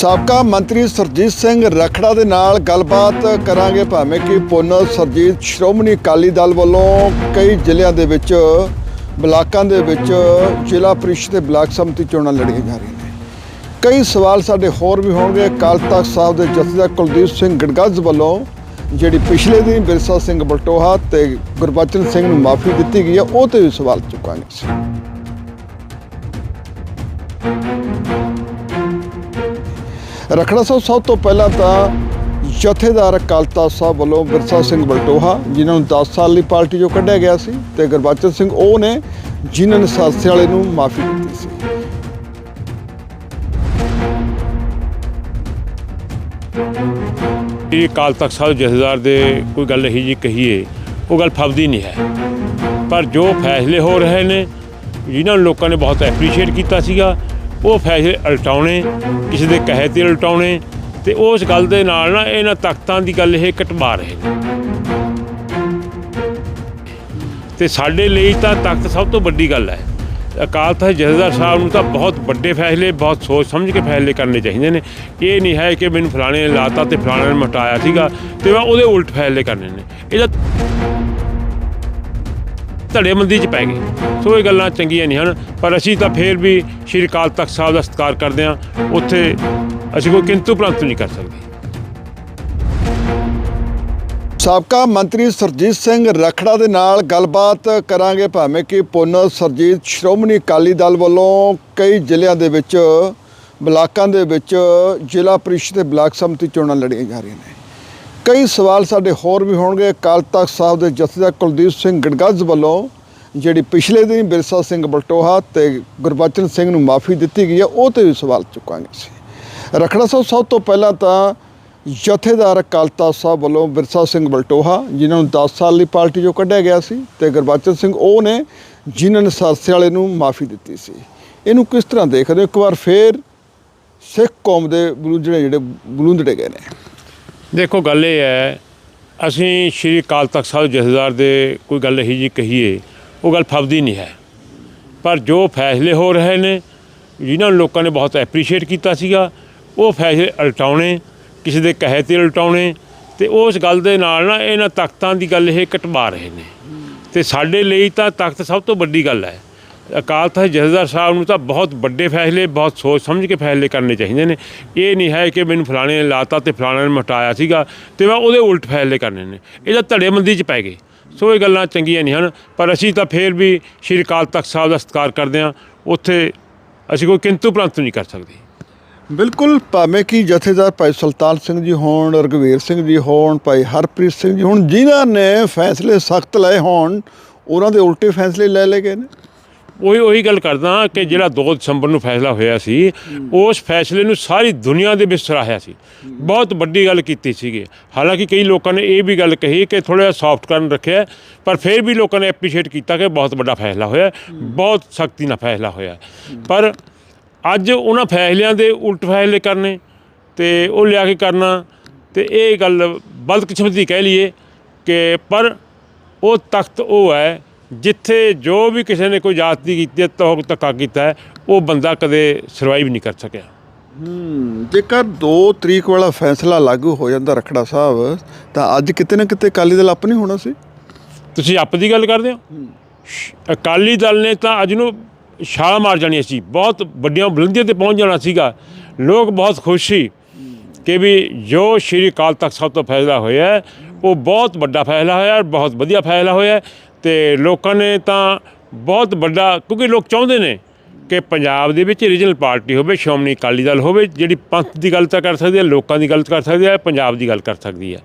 ਸਾਬਕਾ ਮੰਤਰੀ ਸਰਜੀਤ ਸਿੰਘ ਰਖੜਾ ਦੇ ਨਾਲ ਗੱਲਬਾਤ ਕਰਾਂਗੇ ਭਾਵੇਂ ਕਿ ਪੁੰਨ ਸਰਜੀਤ ਸ਼੍ਰੋਮਣੀ ਅਕਾਲੀ ਦਲ ਵੱਲੋਂ ਕਈ ਜ਼ਿਲ੍ਹਿਆਂ ਦੇ ਵਿੱਚ, ਬਲਾਕਾਂ ਦੇ ਵਿੱਚ, ਜ਼ਿਲ੍ਹਾ ਪ੍ਰੀਸ਼ਦ ਤੇ ਬਲਾਕ ਸਮਿਤੀ ਚੋਣਾਂ ਲੜੀਆਂ ਜਾ ਰਹੀਆਂ ਨੇ। ਕਈ ਸਵਾਲ ਸਾਡੇ ਹੋਰ ਵੀ ਹੋਣਗੇ। ਅਕਾਲ ਤਖਤ ਸਾਹਿਬ ਦੇ ਜਥੇਦਾਰ ਕੁਲਦੀਪ ਸਿੰਘ ਗੜਗੱਜ ਵੱਲੋਂ ਜਿਹੜੀ ਪਿਛਲੇ ਦਿਨ ਬਿਰਸਾ ਸਿੰਘ ਬਲਟੋਹਾ ਤੇ ਗੁਰਬਚਨ ਸਿੰਘ ਨੂੰ ਮਾਫੀ ਦਿੱਤੀ ਗਈ ਹੈ, ਉਹ ਤੇ ਵੀ ਸਵਾਲ ਚੁੱਕਾਂਗੇ ਰਖੜਾ ਸਾਹਿਬ ਸਭ ਤੋਂ ਪਹਿਲਾਂ ਤਾਂ ਜਥੇਦਾਰ ਅਕਾਲ ਤਖਤ ਸਾਹਿਬ ਵੱਲੋਂ ਬਿਰਸਾ ਸਿੰਘ ਬਲਟੋਹਾ, ਜਿਨ੍ਹਾਂ ਨੂੰ 10 ਸਾਲ ਲਈ ਪਾਰਟੀ ਚੋਂ ਕੱਢਿਆ ਗਿਆ ਸੀ, ਤੇ ਗੁਰਬਚਨ ਸਿੰਘ ਉਹ ਨੇ ਜਿਨ੍ਹਾਂ ਨੇ ਸਾਸੇ ਵਾਲੇ ਨੂੰ ਮਾਫੀ ਦਿੱਤੀ ਸੀ। ਇਹ ਅਕਾਲ ਤਖਤ ਸਾਹਿਬ ਜਥੇਦਾਰ ਦੇ ਕੋਈ ਗੱਲ ਇਹੀ ਜੀ ਕਹੀਏ, ਉਹ ਗੱਲ ਫਬਦੀ ਨਹੀਂ ਹੈ। ਪਰ ਜੋ ਫੈਸਲੇ ਹੋ ਰਹੇ ਨੇ, ਜਿਨ੍ਹਾਂ ਨੂੰ ਲੋਕਾਂ ਨੇ ਬਹੁਤ ਐਪਰੀਸ਼ੀਏਟ ਕੀਤਾ ਸੀਗਾ ਉਹ ਫੈਸਲੇ ਉਲਟਾਉਣੇ, ਕਿਸੇ ਦੇ ਕਹੇ ਤੇ ਉਲਟਾਉਣੇ ਤੇ ਉਸ ਗੱਲ ਦੇ ਨਾਲ ਨਾ ਇਹਨਾਂ ਤਖਤਾਂ ਦੀ ਗੱਲ ਇਹ ਕਟਵਾ ਰਹੇ ਨੇ। ਤੇ ਸਾਡੇ ਲਈ ਤਾਂ ਤਖਤ ਸਭ ਤੋਂ ਵੱਡੀ ਗੱਲ ਹੈ। ਅਕਾਲ ਤਖਤ ਜਥੇਦਾਰ ਸਾਹਿਬ ਨੂੰ ਤਾਂ ਬਹੁਤ ਵੱਡੇ ਫੈਸਲੇ, ਬਹੁਤ ਸੋਚ ਸਮਝ ਕੇ ਫੈਸਲੇ ਕਰਨੇ ਚਾਹੀਦੇ ਨੇ। ਇਹ ਨਹੀਂ ਹੈ ਕਿ ਮੈਨੂੰ ਫਲਾਣੇ ਨੇ ਲਾਤਾ ਤੇ ਫਲਾਣੇ ਨੇ ਮਟਾਇਆ ਸੀਗਾ ਤੇ ਮੈਂ ਉਹਦੇ ਉਲਟ ਫੈਸਲੇ ਕਰਨੇ ਨੇ। ਇਹਦਾ ਧੜੇਬੰਦੀ ਚ ਪੈ ਗਏ ਸੋ ਇਹ ਗੱਲਾਂ ਚੰਗੀਆਂ ਨਹੀਂ ਹਨ, ਪਰ ਅਸੀਂ ਤਾਂ ਫੇਰ ਵੀ ਸ਼੍ਰੀ ਅਕਾਲ ਤਖਤ ਸਾਹਿਬ ਦਾ ਸਤਿਕਾਰ ਕਰਦੇ ਹਾਂ। ਉੱਥੇ ਅਸੀਂ ਕੋਈ ਕਿੰਤੂ ਪ੍ਰੰਤੂ ਨਹੀਂ ਕਰ ਸਕਦੇ। ਸਾਬਕਾ ਮੰਤਰੀ ਸਰਜੀਤ ਸਿੰਘ ਰਖੜਾ ਦੇ ਨਾਲ ਗੱਲਬਾਤ ਕਰਾਂਗੇ ਭਾਵੇਂ ਕਿ ਪੁੰਨ ਸਰਜੀਤ ਸ਼੍ਰੋਮਣੀ ਅਕਾਲੀ ਦਲ ਵੱਲੋਂ ਕਈ ਜ਼ਿਲ੍ਹਿਆਂ ਦੇ ਵਿੱਚ, ਬਲਾਕਾਂ ਦੇ ਵਿੱਚ ਜ਼ਿਲ੍ਹਾ ਪ੍ਰੀਸ਼ਦ ਤੇ ਬਲਾਕ ਸਮਿਤੀ ਚੋਣਾਂ ਲੜੀਆਂ ਜਾ ਰਹੀਆਂ ਨੇ। ਕਈ ਸਵਾਲ ਸਾਡੇ ਹੋਰ ਵੀ ਹੋਣਗੇ। ਅਕਾਲ ਤਖਤ ਸਾਹਿਬ ਦੇ ਜਥੇਦਾਰ ਕੁਲਦੀਪ ਸਿੰਘ ਗੜਗੱਜ ਵੱਲੋਂ, ਜਿਹੜੀ ਪਿਛਲੇ ਦਿਨ ਬਿਰਸਾ ਸਿੰਘ ਬਲਟੋਹਾ ਤੇ ਗੁਰਬਚਨ ਸਿੰਘ ਨੂੰ ਮਾਫੀ ਦਿੱਤੀ ਗਈ ਹੈ, ਉਹ ਤੇ ਵੀ ਸਵਾਲ ਚੁੱਕਾਂਗੇ ਅਸੀਂ। ਰਖੜਾ ਸਾਹਿਬ, ਸਭ ਤੋਂ ਪਹਿਲਾਂ ਤਾਂ ਜਥੇਦਾਰ ਅਕਾਲ ਤਖਤ ਸਾਹਿਬ ਵੱਲੋਂ ਬਿਰਸਾ ਸਿੰਘ ਬਲਟੋਹਾ, ਜਿਨ੍ਹਾਂ ਨੂੰ 10 ਸਾਲ ਲਈ ਪਾਰਟੀ ਚੋਂ ਕੱਢਿਆ ਗਿਆ ਸੀ, ਤੇ ਗੁਰਬਚਨ ਸਿੰਘ, ਉਹ ਨੇ ਜਿਨ੍ਹਾਂ ਨੇ ਸਰਸੇ ਵਾਲੇ ਨੂੰ ਮਾਫੀ ਦਿੱਤੀ ਸੀ। ਇਹਨੂੰ ਕਿਸ ਤਰ੍ਹਾਂ ਦੇਖਦੇ ਹੋ? ਇੱਕ ਵਾਰ ਫੇਰ ਸਿੱਖ ਕੌਮ ਦੇ ਬਲੂੰਜੜੇ ਜਿਹੜੇ ਬਲੂੰਦੜੇ ਗਏ ਨੇ। ਦੇਖੋ ਗੱਲ ਇਹ ਹੈ, ਅਸੀਂ ਸ਼੍ਰੀ ਅਕਾਲ ਤਖਤ ਸਾਹਿਬ ਜਥੇਦਾਰ ਦੇ ਕੋਈ ਗੱਲ ਇਹੀ ਜੀ ਕਹੀਏ, ਉਹ ਗੱਲ ਫਬਦੀ ਨਹੀਂ ਹੈ। ਪਰ ਜੋ ਫੈਸਲੇ ਹੋ ਰਹੇ ਨੇ, ਜਿਨ੍ਹਾਂ ਨੂੰ ਲੋਕਾਂ ਨੇ ਬਹੁਤ ਐਪਰੀਸ਼ੀਏਟ ਕੀਤਾ ਸੀਗਾ, ਉਹ ਫੈਸਲੇ ਉਲਟਾਉਣੇ, ਕਿਸੇ ਦੇ ਕਹੇ ਤੇ ਉਲਟਾਉਣੇ, ਤੇ ਉਸ ਗੱਲ ਦੇ ਨਾਲ ਨਾ ਇਹਨਾਂ ਤਖਤਾਂ ਦੀ ਗੱਲ ਇਹ ਕਟਵਾ ਰਹੇ ਨੇ। ਤੇ ਸਾਡੇ ਲਈ ਤਾਂ ਤਖਤ ਸਭ ਤੋਂ ਵੱਡੀ ਗੱਲ ਹੈ। ਅਕਾਲ ਤਖਤ ਜਥੇਦਾਰ ਸਾਹਿਬ ਨੂੰ ਤਾਂ ਬਹੁਤ ਵੱਡੇ ਫੈਸਲੇ, ਬਹੁਤ ਸੋਚ ਸਮਝ ਕੇ ਫੈਸਲੇ ਕਰਨੇ ਚਾਹੀਦੇ ਨੇ। ਇਹ ਨਹੀਂ ਹੈ ਕਿ ਮੈਨੂੰ ਫਲਾਣੇ ਨੇ ਲਾਤਾ ਤੇ ਫਲਾਣੇ ਨੇ ਮਟਾਇਆ ਸੀਗਾ ਤੇ ਮੈਂ ਉਹਦੇ ਉਲਟ ਫੈਸਲੇ ਕਰਨੇ ਨੇ। ਇਹ ਤਾਂ ਧੜੇਬੰਦੀ ਚ ਪੈ ਗਏ। ਸੋ ਇਹ ਗੱਲਾਂ ਚੰਗੀਆਂ ਨਹੀਂ ਹਨ, ਪਰ ਅਸੀਂ ਤਾਂ ਫੇਰ ਵੀ ਸ਼੍ਰੀ ਅਕਾਲ ਤਖਤ ਸਾਹਿਬ ਦਾ ਸਤਿਕਾਰ ਕਰਦੇ ਹਾਂ। ਉੱਥੇ ਅਸੀਂ ਕੋਈ ਕਿੰਤੂ ਪ੍ਰੰਤੂ ਨਹੀਂ ਕਰ ਸਕਦੇ। ਬਿਲਕੁਲ, ਭਾਵੇਂ ਕਿ ਜਥੇਦਾਰ ਭਾਈ ਸੁਲਤਾਨ ਸਿੰਘ ਜੀ ਹੋਣ ਰਗਵੀਰ ਸਿੰਘ ਜੀ ਹੋਣ, ਭਾਈ ਹਰਪ੍ਰੀਤ ਸਿੰਘ ਜੀ ਹੋਣ, ਜਿਨ੍ਹਾਂ ਨੇ ਫੈਸਲੇ ਸਖਤ ਲਏ ਹੋਣ, ਉਹਨਾਂ ਦੇ ਉਲਟੇ ਫੈਸਲੇ ਲੈ ਲਏ ਗਏ ਨੇ। ਉਹੀ ਉਹੀ ਗੱਲ ਕਰਦਾ ਕਿ ਜਿਹੜਾ 2 ਦਸੰਬਰ ਨੂੰ ਫੈਸਲਾ ਹੋਇਆ ਸੀ, ਉਸ ਫੈਸਲੇ ਨੂੰ ਸਾਰੀ ਦੁਨੀਆ ਦੇ ਵਿੱਚ ਸਰਾਹਿਆ ਸੀ। ਬਹੁਤ ਵੱਡੀ ਗੱਲ ਕੀਤੀ ਸੀਗੀ। ਹਾਲਾਂਕਿ ਕਈ ਲੋਕਾਂ ਨੇ ਇਹ ਵੀ ਗੱਲ ਕਹੀ ਕਿ ਥੋੜਾ ਜਿਹਾ ਸੌਫਟ ਕਰਨ ਰੱਖਿਆ, ਪਰ ਫਿਰ ਵੀ ਲੋਕਾਂ ਨੇ ਐਪਰੀਸ਼ੀਏਟ ਕੀਤਾ ਕਿ ਬਹੁਤ ਵੱਡਾ ਫੈਸਲਾ ਹੋਇਆ, ਬਹੁਤ ਸਖਤੀ ਨਾਲ ਫੈਸਲਾ ਹੋਇਆ। ਪਰ ਅੱਜ ਉਹਨਾਂ ਫੈਸਲਿਆਂ ਦੇ ਉਲਟ ਫੈਸਲੇ ਕਰਨੇ ਤੇ ਉਹ ਲਿਆ ਕੇ ਕਰਨਾ ਤੇ ਇਹ ਗੱਲ ਬਦਕਿਸਮਤੀ ਕਹਿ ਲਈਏ ਕਿ ਪਰ ਉਹ ਤਖਤ ਉਹ ਹੈ ਜਿੱਥੇ ਜੋ ਵੀ ਕਿਸੇ ਨੇ ਕੋਈ ਜਾਤੀ ਕੀਤੀ ਹੈ ਤੋਕ ਧੱਕਾ ਕੀਤਾ ਹੈ ਉਹ ਬੰਦਾ ਕਦੇ ਸਰਵਾਈਵ ਨਹੀਂ ਕਰ ਸਕਿਆ। ਜੇਕਰ 2 ਤਰੀਕ ਵਾਲਾ ਫੈਸਲਾ ਲਾਗੂ ਹੋ ਜਾਂਦਾ ਰਖੜਾ ਸਾਹਿਬ ਤਾਂ ਅੱਜ ਕਿਤੇ ਨਾ ਕਿਤੇ ਅਕਾਲੀ ਦਲ ਆਪਣੀ ਹੋਣਾ ਸੀ? ਤੁਸੀਂ ਆਪ ਦੀ ਗੱਲ ਕਰਦੇ ਹੋ? ਅਕਾਲੀ ਦਲ ਨੇ ਤਾਂ ਅੱਜ ਨੂੰ ਛਾਲ ਮਾਰ ਜਾਣੀ ਸੀ। ਬਹੁਤ ਵੱਡੀਆਂ ਬੁਲੰਦੀਆਂ ਤੇ ਪਹੁੰਚ ਜਾਣਾ ਸੀਗਾ। ਲੋਕ ਬਹੁਤ ਖੁਸ਼ ਸੀ ਕਿ ਵੀ ਜੋ ਸ਼੍ਰੀ ਅਕਾਲ ਤਖਤ ਸਾਹਿਬ ਤੋਂ ਫੈਸਲਾ ਹੋਇਆ ਹੈ, ਉਹ ਬਹੁਤ ਵੱਡਾ ਫੈਸਲਾ ਹੋਇਆ ਹੈ, ਬਹੁਤ ਵਧੀਆ ਫੈਸਲਾ ਹੋਇਆ ਹੈ ਤੇ ਲੋਕਾਂ ਨੇ ਤਾਂ ਬਹੁਤ ਵੱਡਾ ਕਿਉਂਕਿ ਲੋਕ ਚਾਹੁੰਦੇ ਨੇ ਕਿ ਪੰਜਾਬ ਦੇ ਵਿੱਚ ਰੀਜਨਲ ਪਾਰਟੀ ਹੋਵੇ ਸ਼੍ਰੋਮਣੀ ਅਕਾਲੀ ਦਲ ਹੋਵੇ ਜਿਹੜੀ ਪੰਥ ਦੀ ਗੱਲ ਤਾਂ ਕਰ ਸਕਦੀ ਹੈ ਲੋਕਾਂ ਦੀ ਗੱਲ ਕਰ ਸਕਦੀ ਹੈ ਪੰਜਾਬ ਦੀ ਗੱਲ ਕਰ ਸਕਦੀ ਹੈ।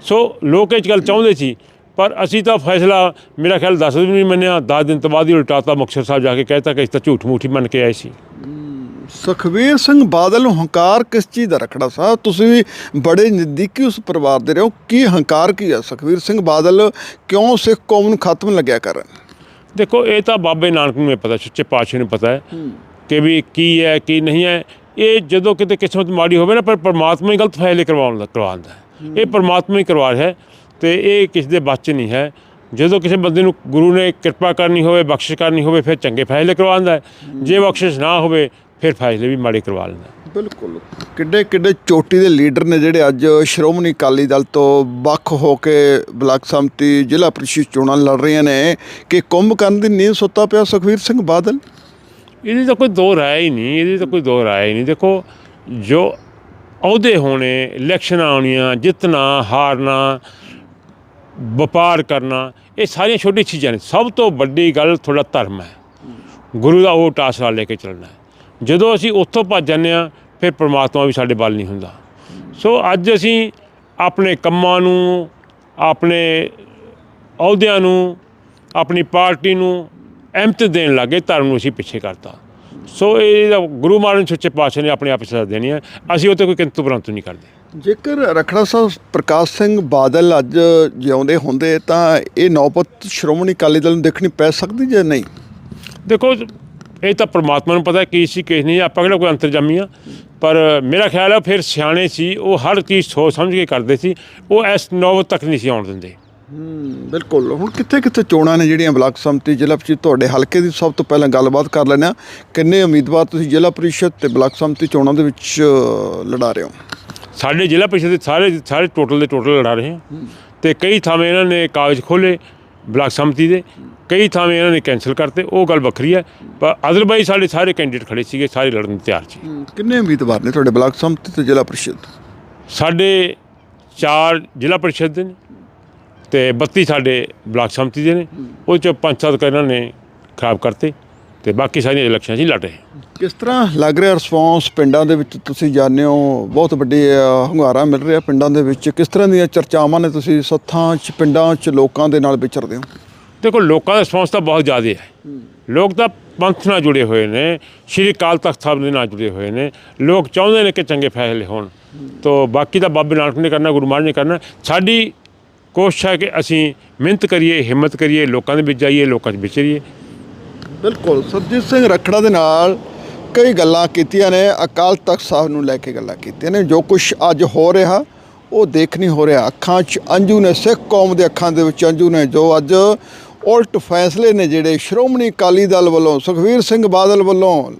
ਸੋ ਲੋਕ ਇਹ 'ਚ ਗੱਲ ਚਾਹੁੰਦੇ ਸੀ ਪਰ ਅਸੀਂ ਤਾਂ ਫੈਸਲਾ ਮੇਰਾ ਖਿਆਲ 10 ਦਿਨ ਵੀ ਮੰਨਿਆ 10 ਦਿਨ ਤੋਂ ਬਾਅਦ ਹੀ ਉਲਟਾਤਾ ਮੁਕਤਸਰ ਸਾਹਿਬ ਜਾ ਕੇ ਕਹਿਤਾ ਕਿ ਇਸ ਤਾਂ ਝੂਠ ਮੂਠੀ ਮੰਨ ਕੇ ਆਏ ਸੀ। ਸੁਖਵੀਰ ਸਿੰਘ ਬਾਦਲ ਨੂੰ ਹੰਕਾਰ ਕਿਸ ਚੀਜ਼ ਦਾ ਰਖੜਾ ਸਾਹਿਬ ਤੁਸੀਂ ਵੀ ਬੜੇ ਨਜ਼ਦੀਕੀ ਉਸ ਪਰਿਵਾਰ ਦੇ ਰਹੇ। ਹੋ ਕੀ ਹੰਕਾਰ ਕੀ ਹੈ ਸੁਖਵੀਰ ਸਿੰਘ ਬਾਦਲ ਕਿਉਂ ਸਿੱਖ ਕੌਮ ਨੂੰ ਖਤਮ ਲੱਗਿਆ ਕਰਨ? ਦੇਖੋ ਇਹ ਤਾਂ ਬਾਬੇ ਨਾਨਕ ਨੂੰ ਹੀ ਪਤਾ ਸੱਚੇ ਪਾਤਸ਼ਾਹ ਨੂੰ ਪਤਾ ਹੈ ਕਿ ਵੀ ਕੀ ਹੈ ਕੀ ਨਹੀਂ ਹੈ। ਇਹ ਜਦੋਂ ਕਿਤੇ ਕਿਸਮਤ ਮਾੜੀ ਹੋਵੇ ਨਾ ਪਰ ਪਰਮਾਤਮਾ ਹੀ ਗਲਤ ਫੈਸਲੇ ਕਰਵਾਉਣ ਦਾ ਕਰਵਾਉਂਦਾ ਹੈ। ਇਹ ਪਰਮਾਤਮਾ ਹੀ ਕਰਵਾ ਰਿਹਾ ਹੈ ਤੇ ਇਹ ਕਿਸ ਦੇ ਬਸ 'ਚ ਨਹੀਂ ਹੈ। ਜਦੋਂ ਕਿਸੇ ਬੰਦੇ ਨੂੰ ਗੁਰੂ ਨੇ ਕਿਰਪਾ ਕਰਨੀ ਹੋਵੇ ਬਖਸ਼ਿਸ਼ ਕਰਨੀ ਹੋਵੇ ਫਿਰ ਚੰਗੇ ਫੈਸਲੇ ਕਰਵਾਉਂਦਾ ਹੈ। ਜੇ ਬਖਸ਼ਿਸ਼ ਨਾ ਹੋਵੇ ਫਿਰ ਫੈਸਲੇ ਵੀ ਮਾੜੇ ਕਰਵਾ ਲੈਂਦਾ। ਬਿਲਕੁਲ। ਕਿੱਡੇ ਕਿੱਡੇ ਚੋਟੀ ਦੇ ਲੀਡਰ ਨੇ ਜਿਹੜੇ ਅੱਜ ਸ਼੍ਰੋਮਣੀ ਅਕਾਲੀ ਦਲ ਤੋਂ ਵੱਖ ਹੋ ਕੇ ਬਲਾਕ ਸੰਮਤੀ ਜ਼ਿਲ੍ਹਾ ਪ੍ਰੀਸ਼ਦ ਚੋਣਾਂ ਲੜ ਰਹੀਆਂ ਨੇ ਕਿ ਕੁੰਭ ਕਰਨ ਦੀ ਨੀਂਦ ਸੁੱਤਾ ਪਿਆ ਸੁਖਵੀਰ ਸਿੰਘ ਬਾਦਲ? ਇਹਦੀ ਤਾਂ ਕੋਈ ਦੋ ਰਾਏ ਹੀ ਨਹੀਂ ਇਹਦੀ ਤਾਂ ਕੋਈ ਦੋ ਰਾਏ ਹੀ ਨਹੀਂ। ਦੇਖੋ ਜੋ ਅਹੁਦੇ ਹੋਣੇ ਇਲੈਕਸ਼ਨਾਂ ਆਉਣੀਆਂ ਜਿੱਤਣਾ ਹਾਰਨਾ ਵਪਾਰ ਕਰਨਾ ਇਹ ਸਾਰੀਆਂ ਛੋਟੀ ਚੀਜ਼ਾਂ ਨੇ। ਸਭ ਤੋਂ ਵੱਡੀ ਗੱਲ ਤੁਹਾਡਾ ਧਰਮ ਹੈ। ਗੁਰੂ ਦਾ ਓਟ ਆਸਰਾ ਲੈ ਕੇ ਚੱਲਣਾ ਹੈ। ਜਦੋਂ ਅਸੀਂ ਉੱਥੋਂ ਭੱਜ ਜਾਂਦੇ ਹਾਂ ਫਿਰ ਪ੍ਰਮਾਤਮਾ ਵੀ ਸਾਡੇ ਵੱਲ ਨਹੀਂ ਹੁੰਦਾ। ਸੋ ਅੱਜ ਅਸੀਂ ਆਪਣੇ ਕੰਮਾਂ ਨੂੰ ਆਪਣੇ ਅਹੁਦਿਆਂ ਨੂੰ ਆਪਣੀ ਪਾਰਟੀ ਨੂੰ ਅਹਿਮਤ ਦੇਣ ਲੱਗੇ ਧਰਮ ਨੂੰ ਅਸੀਂ ਪਿੱਛੇ ਕਰਤਾ। ਸੋ ਇਹ ਗੁਰੂ ਮਹਾਰਾਜ ਸੱਚੇ ਪਾਤਸ਼ਾਹ ਨੇ ਆਪਣੇ ਆਪ ਹੀ ਸਜ਼ਾ ਦੇਣੀ ਹੈ ਅਸੀਂ ਉਹ 'ਤੇ ਕੋਈ ਕਿੰਤੂ ਪਰੰਤੂ ਨਹੀਂ ਕਰਦੇ। ਜੇਕਰ ਰਖੜਾ ਸਾਹਿਬ ਪ੍ਰਕਾਸ਼ ਸਿੰਘ ਬਾਦਲ ਅੱਜ ਜਿਉਂਦੇ ਹੁੰਦੇ ਤਾਂ ਇਹ ਨੌਬਤ ਸ਼੍ਰੋਮਣੀ ਅਕਾਲੀ ਦਲ ਨੂੰ ਦੇਖਣੀ ਪੈ ਸਕਦੀ ਜਾਂ ਨਹੀਂ? ਦੇਖੋ ਇਹ ਤਾਂ ਪ੍ਰਮਾਤਮਾ ਨੂੰ ਪਤਾ ਕੀ ਸੀ ਕੀ ਨਹੀਂ ਆਪਾਂ ਕਿਹੜਾ ਕੋਈ ਅੰਤਰਜਾਮੀ ਆ। ਪਰ ਮੇਰਾ ਖਿਆਲ ਹੈ ਫਿਰ ਸਿਆਣੇ ਸੀ ਉਹ ਹਰ ਚੀਜ਼ ਸੋਚ ਸਮਝ ਕੇ ਕਰਦੇ ਸੀ ਉਹ ਇਸ ਨੌਬਤ ਤੱਕ ਨਹੀਂ ਸੀ ਆਉਣ ਦਿੰਦੇ। ਬਿਲਕੁਲ। ਹੁਣ ਕਿੱਥੇ ਕਿੱਥੇ ਚੋਣਾਂ ਨੇ ਜਿਹੜੀਆਂ ਬਲਾਕ ਸੰਮਤੀ ਜ਼ਿਲ੍ਹਾ ਪ੍ਰੀਸ਼ਦ ਤੁਹਾਡੇ ਹਲਕੇ ਦੀ ਸਭ ਤੋਂ ਪਹਿਲਾਂ ਗੱਲਬਾਤ ਕਰ ਹਾਂ। ਕਿੰਨੇ ਉਮੀਦਵਾਰ ਤੁਸੀਂ ਜ਼ਿਲ੍ਹਾ ਪ੍ਰੀਸ਼ਦ ਤੇ ਬਲਾਕ ਸੰਮਤੀ ਚੋਣਾਂ ਦੇ ਵਿੱਚ ਲੜਾ ਰਹੇ ਹੋ? ਸਾਡੇ ਜ਼ਿਲ੍ਹਾ ਪ੍ਰੀਸ਼ਦ ਦੇ ਸਾਰੇ ਸਾਰੇ ਟੋਟਲ ਦੇ ਟੋਟਲ ਲੜਾ ਰਹੇ ਹਾਂ। ਤੇ ਕਈ ਥਾਵੇਂ ਇਹਨਾਂ ਨੇ ਕਾਗਜ਼ ਖੋਲੇ ਬਲਾਕ ਸੰਮਤੀ ਦੇ। ਕਈ ਥਾਵੇਂ ਇਹਨਾਂ ਨੇ ਕੈਂਸਲ ਕਰਤੇ ਉਹ ਗੱਲ ਵੱਖਰੀ ਹੈ ਪਰ ਅਦਰਵਾਈਜ਼ ਸਾਡੇ ਸਾਰੇ ਕੈਂਡੀਡੇਟ ਖੜੇ ਸੀਗੇ ਸਾਰੇ ਲੜਨ ਨੂੰ ਤਿਆਰ ਸੀ। ਕਿੰਨੇ ਉਮੀਦਵਾਰ ਨੇ ਤੁਹਾਡੇ ਬਲਾਕ ਸੰਮਤੀ ਤੇ ਜ਼ਿਲ੍ਹਾ ਪ੍ਰੀਸ਼ਦ? ਸਾਡੇ ਚਾਰ ਜ਼ਿਲ੍ਹਾ ਪਰਿਸ਼ਦ ਦੇ ਨੇ ਤੇ 32 ਸਾਡੇ ਬਲਾਕ ਸੰਮਤੀ ਦੇ ਨੇ ਉਹ ਚ ਪੰਜ ਸੱਤ ਇਹਨਾਂ ਨੇ ਖਰਾਬ ਕਰਤੇ ਤੇ ਬਾਕੀ ਸਾਰੀਆਂ ਇਲੈਕਸ਼ਨਾਂ 'ਚ ਹੀ ਲੜ ਰਹੇ ਕਿਸ ਤਰ੍ਹਾਂ ਲੱਗ ਰਿਹਾ ਰਿਸਪੌਂਸ ਪਿੰਡਾਂ ਦੇ ਵਿੱਚ? ਤੁਸੀਂ ਜਾਂਦੇ ਹੋ ਬਹੁਤ ਵੱਡੀ ਹੁੰਗਾਰਾ ਮਿਲ ਰਿਹਾ ਪਿੰਡਾਂ ਦੇ ਵਿੱਚ। ਕਿਸ ਤਰ੍ਹਾਂ ਦੀਆਂ ਚਰਚਾਵਾਂ ਨੇ ਤੁਸੀਂ ਸੱਥਾਂ 'ਚ ਪਿੰਡਾਂ 'ਚ ਲੋਕਾਂ ਦੇ ਨਾਲ ਵਿਚਰਦੇ ਹੋ? ਦੇਖੋ ਲੋਕਾਂ ਦਾ ਰਿਸਪੌਂਸ ਤਾਂ ਬਹੁਤ ਜ਼ਿਆਦਾ ਹੈ। ਲੋਕ ਤਾਂ ਪੰਥ ਨਾਲ ਜੁੜੇ ਹੋਏ ਨੇ, ਸ਼੍ਰੀ ਅਕਾਲ ਤਖਤ ਸਾਹਿਬ ਦੇ ਨਾਲ ਜੁੜੇ ਹੋਏ ਨੇ। ਲੋਕ ਚਾਹੁੰਦੇ ਨੇ ਕਿ ਚੰਗੇ ਫੈਸਲੇ ਹੋਣ। ਤੋਂ ਬਾਕੀ ਤਾਂ ਬਾਬੇ ਨਾਨਕ ਨੇ ਕਰਨਾ, ਗੁਰੂ ਮਹਾਰਾਜ ਨੇ ਕਰਨਾ। ਸਾਡੀ ਕੋਸ਼ਿਸ਼ ਹੈ ਕਿ ਅਸੀਂ ਮਿਹਨਤ ਕਰੀਏ, ਹਿੰਮਤ ਕਰੀਏ, ਲੋਕਾਂ ਦੇ ਵਿੱਚ ਜਾਈਏ, ਲੋਕਾਂ 'ਚ ਵਿਚਰੀਏ। ਬਿਲਕੁਲ। ਸਰਜੀਤ ਸਿੰਘ ਰਖੜਾ ਦੇ ਨਾਲ ਕਈ ਗੱਲਾਂ ਕੀਤੀਆਂ ਨੇ। ਅਕਾਲ ਤਖਤ ਸਾਹਿਬ ਨੂੰ ਲੈ ਕੇ ਗੱਲਾਂ ਕੀਤੀਆਂ ਨੇ। ਜੋ ਕੁਝ ਅੱਜ ਹੋ ਰਿਹਾ, ਉਹ ਦੇਖ ਨਹੀਂ ਹੋ ਰਿਹਾ। ਅੱਖਾਂ 'ਚ ਅੰਜੂ ਨੇ, ਸਿੱਖ ਕੌਮ ਦੇ ਅੱਖਾਂ ਦੇ ਵਿੱਚ ਅੰਜੂ ਨੇ। ਜੋ ਅੱਜ ਉਲਟ ਫੈਸਲੇ ਨੇ ਜਿਹੜੇ ਸ਼੍ਰੋਮਣੀ ਅਕਾਲੀ ਦਲ ਵੱਲੋਂ, ਸੁਖਵੀਰ ਸਿੰਘ ਬਾਦਲ ਵੱਲੋਂ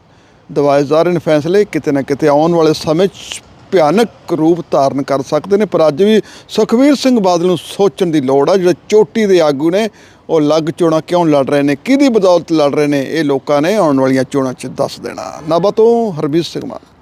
ਦਵਾਏ ਜਾ ਰਹੇ ਨੇ ਫੈਸਲੇ ਕਿਤੇ ਨਾ ਕਿਤੇ ਆਉਣ ਵਾਲੇ ਸਮੇਂ 'ਚ ਭਿਆਨਕ ਰੂਪ ਧਾਰਨ ਕਰ ਸਕਦੇ ਨੇ, ਪਰ ਅੱਜ ਵੀ ਸੁਖਵੀਰ ਸਿੰਘ ਬਾਦਲ ਨੂੰ ਸੋਚਣ ਦੀ ਲੋੜ ਆ, ਜਿਹੜੇ ਚੋਟੀ ਦੇ ਆਗੂ ਨੇ, ਉਹ ਲੱਗ ਚੋਣਾਂ ਕਿਉਂ ਲੜ ਰਹੇ ਨੇ, ਕਿਹਦੀ ਬਦੌਲਤ ਲੜ ਰਹੇ ਨੇ, ਇਹ ਲੋਕਾਂ ਨੇ ਆਉਣ ਵਾਲੀਆਂ ਚੋਣਾਂ 'ਚ ਦੱਸ ਦੇਣਾ। ਨਾਭਾ ਤੋਂ ਹਰਬੀਰ ਸਿੰਘ ਮਾਨ।